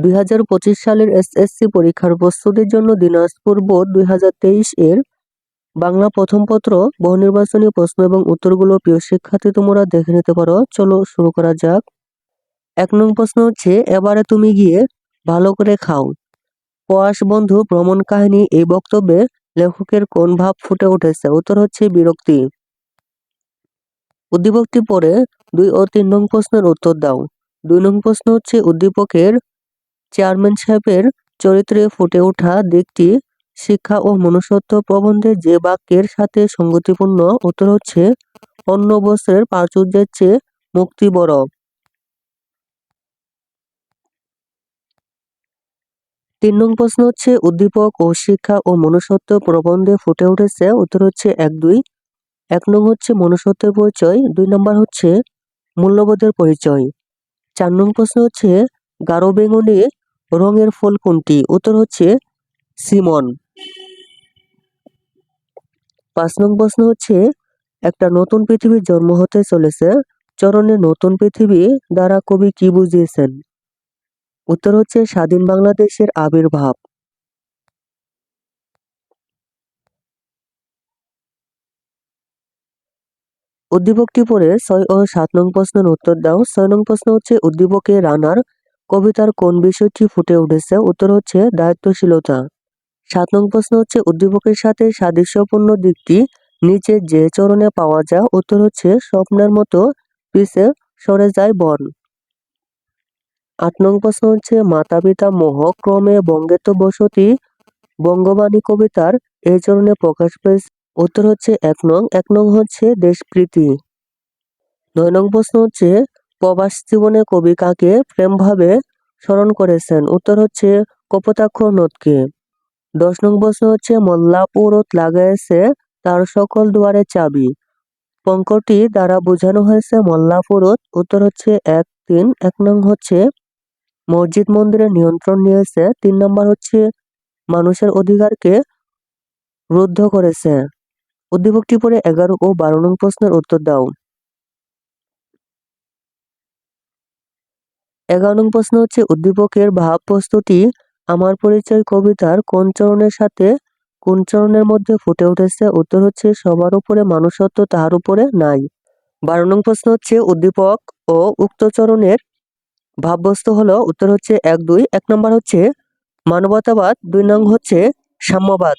দুই হাজার পঁচিশ সালের এসএসসি পরীক্ষার প্রস্তুতির জন্য দিনাজপুর বোর্ড দুই হাজার তেইশ এর বাংলা প্রথম পত্র, বহুনির্বাচনী প্রশ্ন এবং উত্তরগুলো, প্রিয় শিক্ষার্থী, তোমরা দেখে নিতে পারো। চলো শুরু করা যাক। এক নং প্রশ্ন হচ্ছে, এবারে তুমি গিয়ে ভালো করে খাও। প্রয়াস বন্ধু ভ্রমণ কাহিনী এই বক্তব্যে লেখকের কোন ভাব ফুটে উঠেছে? উত্তর হচ্ছে, বিরক্তি। উদ্দীপকটি পরে দুই ও তিন নং প্রশ্নের উত্তর দাও। দুই নং প্রশ্ন হচ্ছে, উদ্দীপকের চেয়ারম্যান সাহেবের চরিত্রে ফুটে ওঠা দিকটি শিক্ষা ও মনুষ্যত্ব প্রবন্ধে যে বাক্যের সাথে সঙ্গতিপূর্ণ উত্তর হচ্ছে, অন্য বস্ত্রের প্রাচুর্যের চেয়ে মুক্তি বড়। তিন নং প্রশ্ন হচ্ছে, উদ্দীপক ও শিক্ষা ও মনুষ্যত্ব প্রবন্ধে ফুটে উঠেছে উত্তর হচ্ছে এক দুই। এক নং হচ্ছে মনুষ্যত্বের পরিচয়, দুই নম্বর হচ্ছে মূল্যবোধের পরিচয়। চার নং প্রশ্ন হচ্ছে, গারো বেগুনি রঙের ফুল কোনটি? উত্তর হচ্ছে সিমন। পাঁচ নং প্রশ্ন হচ্ছে, একটা নতুন পৃথিবীর জন্ম হতে চলেছে, চরণে নতুন পৃথিবী দ্বারা কবি কি বুঝিয়েছেন? উত্তর হচ্ছে, স্বাধীন বাংলাদেশের আবির্ভাব। উদ্দীপকটি পড়ে ছয় ও সাত নং প্রশ্নের উত্তর দাও। ছয় নং প্রশ্ন হচ্ছে উদ্দীপকে রানার কবিতার কোন বিষয়টি ফুটে উঠেছে? উত্তর হচ্ছে দায়িত্বশীলতা। সাত নং প্রশ্ন হচ্ছে, উদ্দীপকের সাথে সাদৃশ্যপূর্ণ দিকটি নিচে যে চরণে পাওয়া যায়? উত্তর হচ্ছে, স্বপ্নের মতো পিছে সরে যায় বন। আট নং প্রশ্ন হচ্ছে মাতা পিতা মোহ ক্রমে বঙ্গেত বসতি বঙ্গবাণী কবিতার এই চরণে প্রকাশ পেয়েছে। উত্তর হচ্ছে, এক নং। এক নং হচ্ছে দেশপ্রীতি। নয় নং প্রশ্ন হচ্ছে প্রবাস জীবনে কবি কাকে প্রেমভাবে স্মরণ করেছেন? উত্তর হচ্ছে কপোতাক্ষ নদকে। দশ নং প্রশ্ন হচ্ছে মল্লাপুরত লাগাইছে তার সকল দুয়ারে চাবি। পঙ্কটি দ্বারা বোঝানো হয়েছে মল্লাপুরত উত্তর হচ্ছে এক, তিন। এক নং হচ্ছে, মসজিদ মন্দিরের নিয়ন্ত্রণ নিয়েছে। তিন নম্বর হচ্ছে, মানুষের অধিকারকে রুদ্ধ করেছে। উদ্দীপকটি পরে এগারো ও বারো নং প্রশ্নের উত্তর দাও। এগারো নং প্রশ্ন হচ্ছে, উদ্দীপকের ভাব প্রস্তুতি আমার পরিচয় কবিতার কোন চরণের সাথে, কোন চরণের মধ্যে ফুটে উঠেছে? উত্তর হচ্ছে, সবার উপরে মানুষত্ব তাহার উপরে নাই। বারো নং প্রশ্ন হচ্ছে, উদ্দীপক ও উক্ত চরণের ভাববস্তু হলো, উত্তর হচ্ছে, এক, দুই। এক নম্বর হচ্ছে, মানবতাবাদ। দুই নং হচ্ছে, সাম্যবাদ।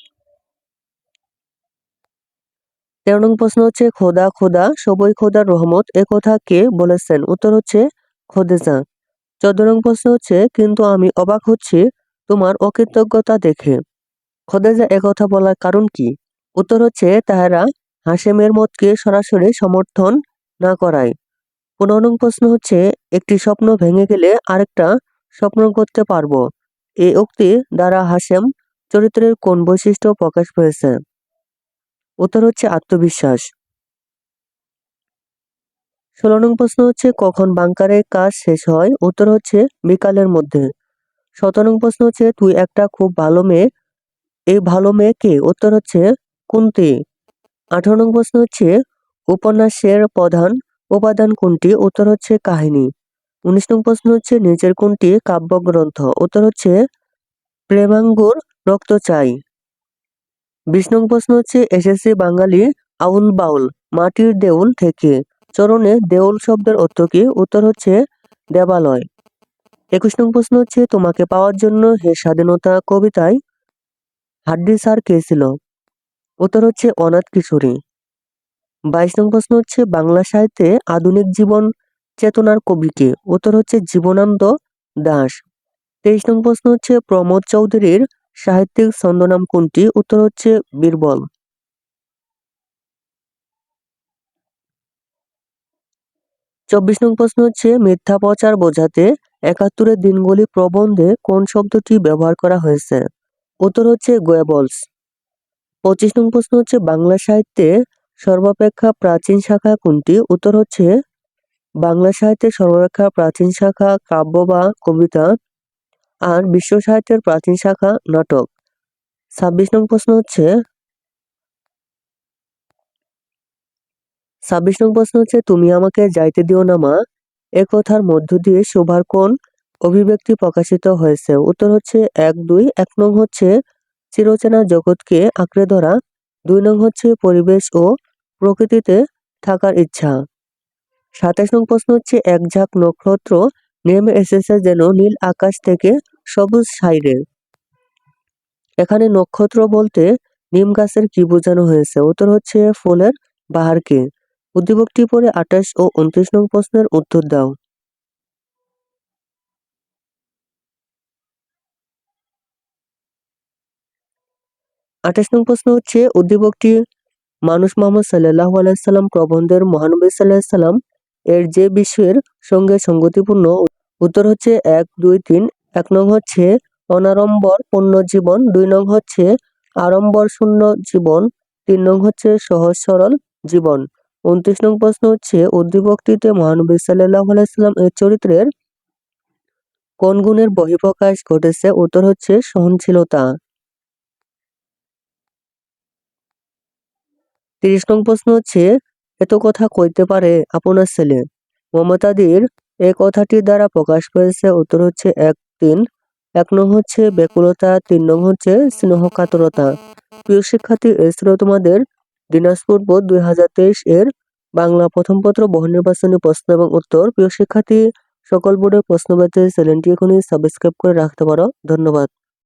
তেরো নং প্রশ্ন হচ্ছে, খোদা খোদা, সবই খোদার রহমত, এ কথা কে বলেছেন? উত্তর হচ্ছে, খোদেজা। চোদ্দ নং প্রশ্ন হচ্ছে, কিন্তু আমি অবাক হচ্ছি তোমার অকৃতজ্ঞতা দেখে। খোদেজা একথা বলার কারণ কি? উত্তর হচ্ছে, তাহারা হাসেমের মতকে সরাসরি সমর্থন না করায়। পনেরো প্রশ্ন হচ্ছে, একটি স্বপ্ন ভেঙে গেলে আরেকটা স্বপ্ন করতে পারব। এই উক্তি দ্বারা হাসেম চরিত্রের কোন বৈশিষ্ট্য প্রকাশ পেয়েছে? উত্তর হচ্ছে আত্মবিশ্বাস। ষোলো নং প্রশ্ন হচ্ছে, কখন বাংকারের কাজ শেষ হয়? উত্তর হচ্ছে, বিকালের মধ্যে। সতেরো নং প্রশ্ন হচ্ছে, তুই একটা খুব ভালো মেয়ে। এই ভালো মেয়ে কে উত্তর হচ্ছে, কুন্তি। আঠারো নং প্রশ্ন হচ্ছে, উপন্যাসের প্রধান উপাদান কোনটি? উত্তর হচ্ছে, কাহিনী। উনিশ নং প্রশ্ন হচ্ছে, নিচের কোনটি? কাব্যগ্রন্থ। উত্তর হচ্ছে, প্রেমাঙ্গুর রক্ত চাই বিশ নং প্রশ্ন হচ্ছে, এসএসসি বাঙালি আউল বাউল, মাটির দেউল থেকে। চরণে দেউল শব্দের অর্থ কি? উত্তর হচ্ছে দেবালয়। একুশ নং প্রশ্ন হচ্ছে, তোমাকে পাওয়ার জন্য হে স্বাধীনতা কবিতায় হাড্ডি স্যার কে ছিল? উত্তর হচ্ছে অনাথ কিশোরী। বাইশ নং প্রশ্ন হচ্ছে, বাংলা সাহিত্যে আধুনিক জীবন চেতনার কবিকে উত্তর হচ্ছে জীবনানন্দ দাস। তেইশ নং প্রশ্ন হচ্ছে, প্রমোদ চৌধুরীর সাহিত্যিক ছন্দনাম কোনটি? উত্তর হচ্ছে বীরবল। চব্বিশ নং প্রশ্ন হচ্ছে, মিথ্যা প্রচার বোঝাতে একাত্তরের দিনগুলি প্রবন্ধে কোন শব্দটি ব্যবহার করা হয়েছে? উত্তর হচ্ছে গোয়েবলস। পঁচিশ নং প্রশ্ন হচ্ছে, বাংলা সাহিত্যে সর্বাপেক্ষা প্রাচীন শাখা কোনটি? উত্তর হচ্ছে, বাংলা সাহিত্যের সর্বাপেক্ষা প্রাচীন শাখা কাব্য বা কবিতা আর বিশ্ব সাহিত্যের প্রাচীন শাখা নাটক। ছাব্বিশ নং প্রশ্ন হচ্ছে ছাব্বিশ নং প্রশ্ন হচ্ছে, তুমি আমাকে যাইতে দিও না, মা? এ কথার মধ্য দিয়ে শোভার কোন অভিব্যক্তি প্রকাশিত হয়েছে। উত্তর হচ্ছে, এক, দুই, এক নং হচ্ছে চিরচেনা জগৎকে আঁকড়ে ধরা, দুই নং হচ্ছে পরিবেশ ও প্রকৃতিতে থাকার ইচ্ছা। সাতাশ নং প্রশ্ন হচ্ছে, এক ঝাঁক নক্ষত্র নেমে এসেছে যেন নীল আকাশ থেকে সবুজ সাইরে। এখানে নক্ষত্র বলতে নিম গাছের কি বোঝানো হয়েছে? উত্তর হচ্ছে, ফুলের বাহারকে। উদ্দীপকটি পরে আঠাশ ও উনত্রিশ নং প্রশ্নের উত্তর দাও। আঠাশ নং প্রশ্ন হচ্ছে উদ্দীপকটি মানুষ মোহাম্মদ সাল্লাহ আলাইসাল্লাম প্রবন্ধের মহানবী সাল্লাহ সাল্লাম এর যে বিষয়ের সঙ্গে সঙ্গতিপূর্ণ উত্তর হচ্ছে এক, দুই, তিন, এক নং হচ্ছে অনারম্বর পূর্ণ জীবন, দুই নং হচ্ছে আড়ম্বর শূন্য জীবন, তিন নং হচ্ছে সহজ সরল জীবন। উনত্রিশ নং প্রশ্ন হচ্ছে উদ্দীপকটিতে মহানবী সাল্লাহ আলাইসাল্লাম এর চরিত্রের কোন গুণের বহিঃপ্রকাশ ঘটেছে? উত্তর হচ্ছে সহনশীলতা। তিরিশ নং প্রশ্ন হচ্ছে, এত কথা কইতে পারে আপনার ছেলে। মমতাদির এ কথাটির দ্বারা প্রকাশ পেয়েছে, উত্তর হচ্ছে এক তিন। এক নং হচ্ছে ব্যাকুলতা, তিন নং হচ্ছে স্নেহ কাতরতা। প্রিয় শিক্ষার্থী ছিল তোমাদের দিনাজপুর বোর্ড দুই হাজার তেইশ এর বাংলা প্রথম পত্র বহু নির্বাচনী প্রশ্ন এবং উত্তর। প্রিয় শিক্ষার্থী, সকল বোর্ডের প্রশ্ন চ্যানেলটি এখনই সাবস্ক্রাইব করে রাখতে পারো। ধন্যবাদ।